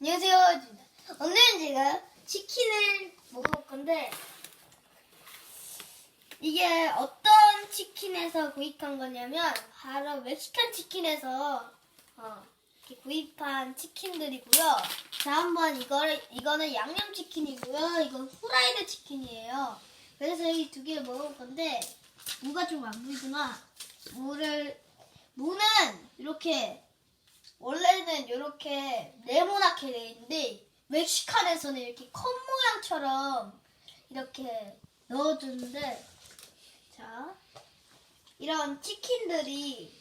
안녕하세요. 오늘은 제가 치킨을 먹어볼 건데 이게 어떤 치킨에서 구입한 거냐면 바로 멕시칸 치킨에서 어, 구입한 치킨들이고요. 자 한번 이거를 이거는 양념 치킨이고요. 이건 후라이드 치킨이에요. 그래서 이 두개 먹을 건데 무가 좀 안 보이구나. 무를 무는 이렇게 원래는 이렇게 네모나게 돼 있는데 멕시칸에서는 이렇게 컵 모양처럼 이렇게 넣어주는데 자 이런 치킨들이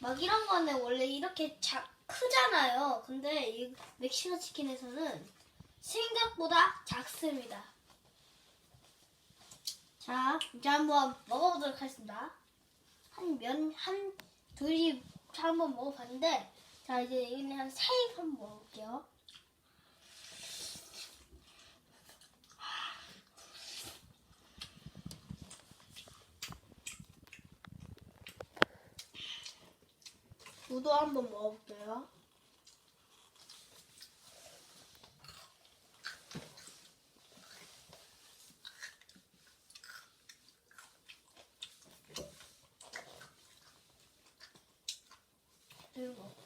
막 이런 거는 원래 이렇게 자, 크잖아요. 근데 이 멕시칸 치킨에서는 생각보다 작습니다. 자 이제 한번 먹어보도록 하겠습니다. 한 면, 한, 둘이 한번 먹어봤는데, 자, 이제 세입 한번 먹어볼게요. 우도 한번 먹어볼게요. 그리고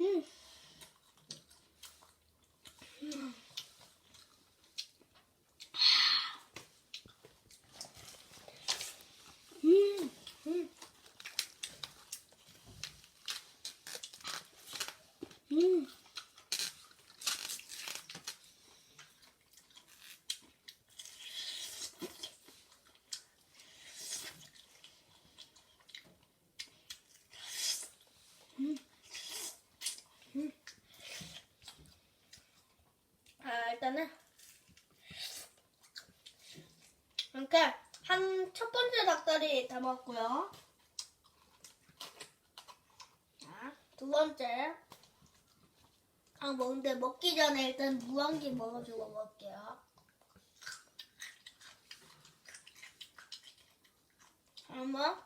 음. 음. 음. 음. 아, 일단은 이렇게 한 첫 번째 닭다리 다 먹었고요. 자, 두 번째 아 먹는데 먹기 전에 일단 무한개 먹어주고 먹을게요. 한번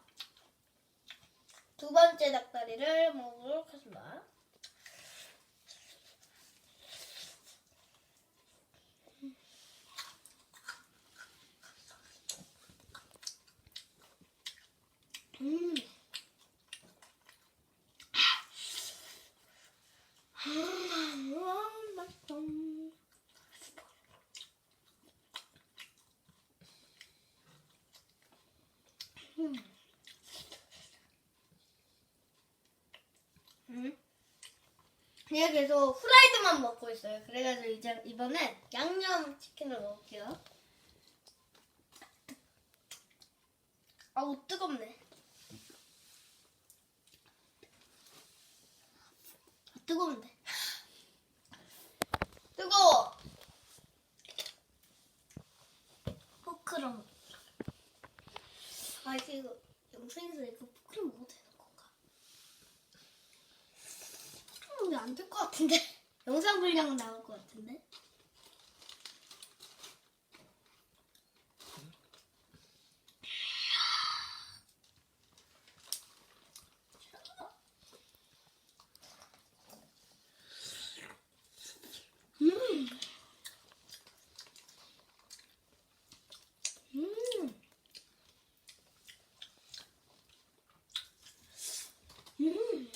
두 번째 닭다리를 먹도록 하겠습니다. 음. 아, 맛있다. 음. 음. 그냥 계속 후라이드만 먹고 있어요. 그래가지고 이제 이번엔 양념 치킨을 먹을게요. 아우 뜨겁네. 아, 뜨거운데. 뜨거워. 포크랑. 아 이거 영상에서 이거 포크를 먹어도 되는 건가? 포크는 안 될 것 같은데. 영상 분량 나올 것 같은데. 음. 음. 음.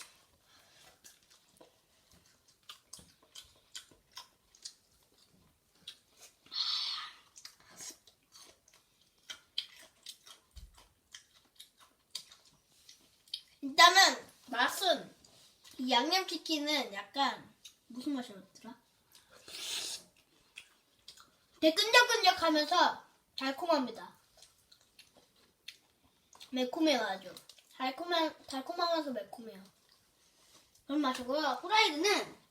일단은 맛은 이 양념 치킨은 약간 무슨 맛이 났더라? 되게 끈적끈적하면서 달콤합니다. 매콤해요 아주. 달콤한 달콤하면서 매콤해요. 그런 맛이고요. 후라이드는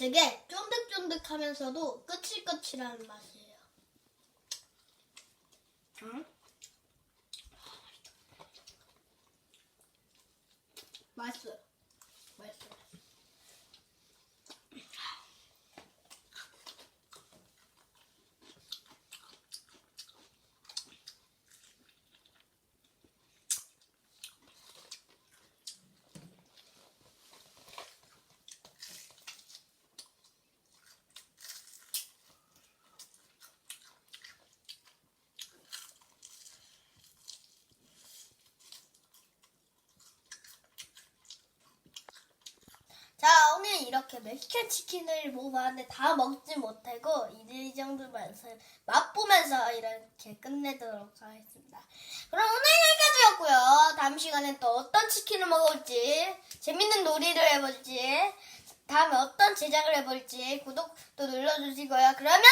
되게 쫀득쫀득하면서도 끝칠끝칠한 맛이에요. 응? 맛있어요. 맛있어요. 멕시칸 치킨을 먹어봤는데 다 먹지 못하고 이 정도만 서- 맛보면서 이렇게 끝내도록 하겠습니다. 그럼 오늘 여기까지였고요. 다음 시간에 또 어떤 치킨을 먹을지, 재밌는 놀이를 해볼지, 다음에 어떤 제작을 해볼지 구독도 눌러주시고요. 그러면은